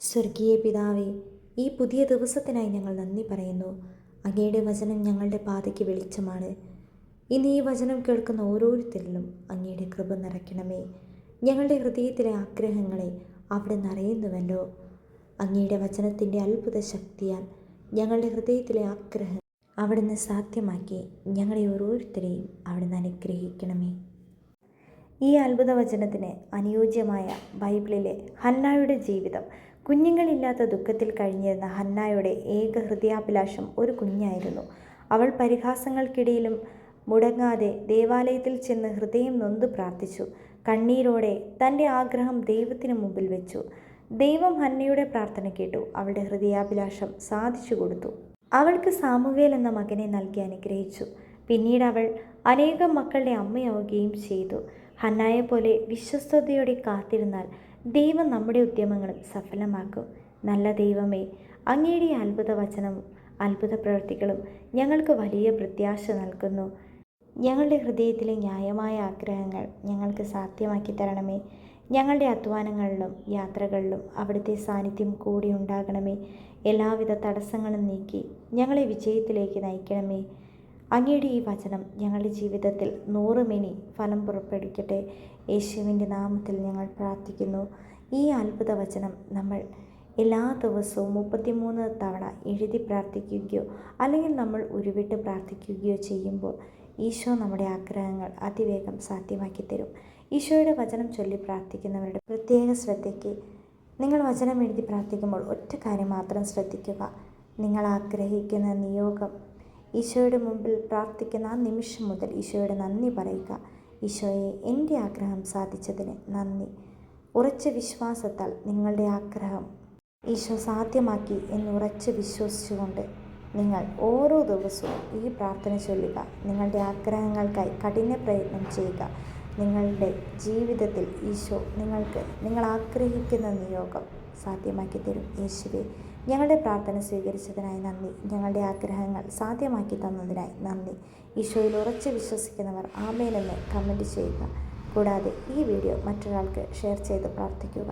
സ്വർഗീയ പിതാവേ ഈ പുതിയ ദിവസത്തിനായി ഞങ്ങൾ നന്ദി പറയുന്നു. അങ്ങയുടെ വചനം ഞങ്ങളുടെ പാതയ്ക്ക് വെളിച്ചമാണ്. ഇന്ന് ഈ വചനം കേൾക്കുന്ന ഓരോരുത്തരിലും അങ്ങയുടെ കൃപ നിറയ്ക്കണമേ. ഞങ്ങളുടെ ഹൃദയത്തിലെ ആഗ്രഹങ്ങളെ അവിടെ നിറയുന്നുവല്ലോ. അങ്ങയുടെ വചനത്തിന്റെ അത്ഭുത ശക്തിയാൽ ഞങ്ങളുടെ ഹൃദയത്തിലെ ആഗ്രഹം അവിടുന്ന് സാധ്യമാക്കി ഞങ്ങളെ ഓരോരുത്തരെയും അവിടുന്ന് അനുഗ്രഹിക്കണമേ. ഈ അത്ഭുത വചനത്തിന് അനുയോജ്യമായ ബൈബിളിലെ ഹന്നായുടെ ജീവിതം. കുഞ്ഞുങ്ങളില്ലാത്ത ദുഃഖത്തിൽ കഴിഞ്ഞിരുന്ന ഹന്നായുടെ ഏക ഹൃദയാഭിലാഷം ഒരു കുഞ്ഞായിരുന്നു. അവൾ പരിഹാസങ്ങൾക്കിടയിലും മുടങ്ങാതെ ദേവാലയത്തിൽ ചെന്ന് ഹൃദയം നൊന്ത് പ്രാർത്ഥിച്ചു. കണ്ണീരോടെ തന്റെ ആഗ്രഹം ദൈവത്തിന് മുമ്പിൽ വെച്ചു. ദൈവം ഹന്നയുടെ പ്രാർത്ഥന കേട്ടു. അവളുടെ ഹൃദയാഭിലാഷം സാധിച്ചു കൊടുത്തു. അവൾക്ക് സാമുവേൽ എന്ന മകനെ നൽകി അനുഗ്രഹിച്ചു. പിന്നീട് അവൾ അനേകം മക്കളുടെ അമ്മയാവുകയും ചെയ്തു. ഹന്നായെ പോലെ വിശ്വസ്തയോടെ കാത്തിരുന്നാൽ ദൈവം നമ്മുടെ ഉദ്യമങ്ങളും സഫലമാക്കും. നല്ല ദൈവമേ അങ്ങയുടെ അത്ഭുത വചനവും അത്ഭുത പ്രവൃത്തികളും ഞങ്ങൾക്ക് വലിയ പ്രത്യാശ നൽകുന്നു. ഞങ്ങളുടെ ഹൃദയത്തിലെ ന്യായമായ ആഗ്രഹങ്ങൾ ഞങ്ങൾക്ക് സാധ്യമാക്കി തരണമേ. ഞങ്ങളുടെ അധ്വാനങ്ങളിലും യാത്രകളിലും അവിടുത്തെ സാന്നിധ്യം കൂടി ഉണ്ടാകണമേ. എല്ലാവിധ തടസ്സങ്ങളും നീക്കി ഞങ്ങളെ വിജയത്തിലേക്ക് നയിക്കണമേ. അങ്ങയുടെ ഈ വചനം ഞങ്ങളുടെ ജീവിതത്തിൽ നൂറുമേനി ഫലം പുറപ്പെടുവിക്കട്ടെ. യേശുവിന്റെ നാമത്തിൽ ഞങ്ങൾ പ്രാർത്ഥിക്കുന്നു. ഈ അത്ഭുത വചനം നമ്മൾ എല്ലാ ദിവസവും മുപ്പത്തിമൂന്ന് തവണ എഴുതി പ്രാർത്ഥിക്കുകയോ അല്ലെങ്കിൽ നമ്മൾ ഉരുവിട്ട് പ്രാർത്ഥിക്കുകയോ ചെയ്യുമ്പോൾ ഈശോ നമ്മുടെ ആഗ്രഹങ്ങൾ അതിവേഗം സാധ്യമാക്കി തരും ഈശോയുടെ വചനം ചൊല്ലി പ്രാർത്ഥിക്കുന്നവരുടെ പ്രത്യേക ശ്രദ്ധയ്ക്ക് നിങ്ങൾ വചനം എഴുതി പ്രാർത്ഥിക്കുമ്പോൾ ഒറ്റ കാര്യം മാത്രം ശ്രദ്ധിക്കുക. നിങ്ങൾ ആഗ്രഹിക്കുന്ന നിയോഗം ഈശോയുടെ മുമ്പിൽ പ്രാർത്ഥിക്കുന്ന ആ നിമിഷം മുതൽ ഈശോയുടെ നന്ദി പറയുക. ഈശോയെ എന്റെ ആഗ്രഹം സാധിച്ചതിന് നന്ദി. ഉറച്ച വിശ്വാസത്താൽ നിങ്ങളുടെ ആഗ്രഹം ഈശോ സാധ്യമാക്കി എന്ന് ഉറച്ച് വിശ്വസിച്ചുകൊണ്ട് നിങ്ങൾ ഓരോ ദിവസവും ഈ പ്രാർത്ഥന ചൊല്ലുക. നിങ്ങളുടെ ആഗ്രഹങ്ങൾക്കായി കഠിന പ്രയത്നം ചെയ്യുക. നിങ്ങളുടെ ജീവിതത്തിൽ ഈശോ നിങ്ങൾക്ക് നിങ്ങൾ ആഗ്രഹിക്കുന്ന നിയോഗം സാധ്യമാക്കി തരും. യേശുവെ ഞങ്ങളുടെ പ്രാർത്ഥന സ്വീകരിച്ചതിനായി നന്ദി. ഞങ്ങളുടെ ആഗ്രഹങ്ങൾ സാധ്യമാക്കി തന്നതിനായി നന്ദി. ഈശോയിൽ ഉറച്ച് വിശ്വസിക്കുന്നവർ ആമേലെന്ന് കമന്റ് ചെയ്യുക. കൂടാതെ ഈ വീഡിയോ മറ്റൊരാൾക്ക് ഷെയർ ചെയ്ത് പ്രാർത്ഥിക്കുക.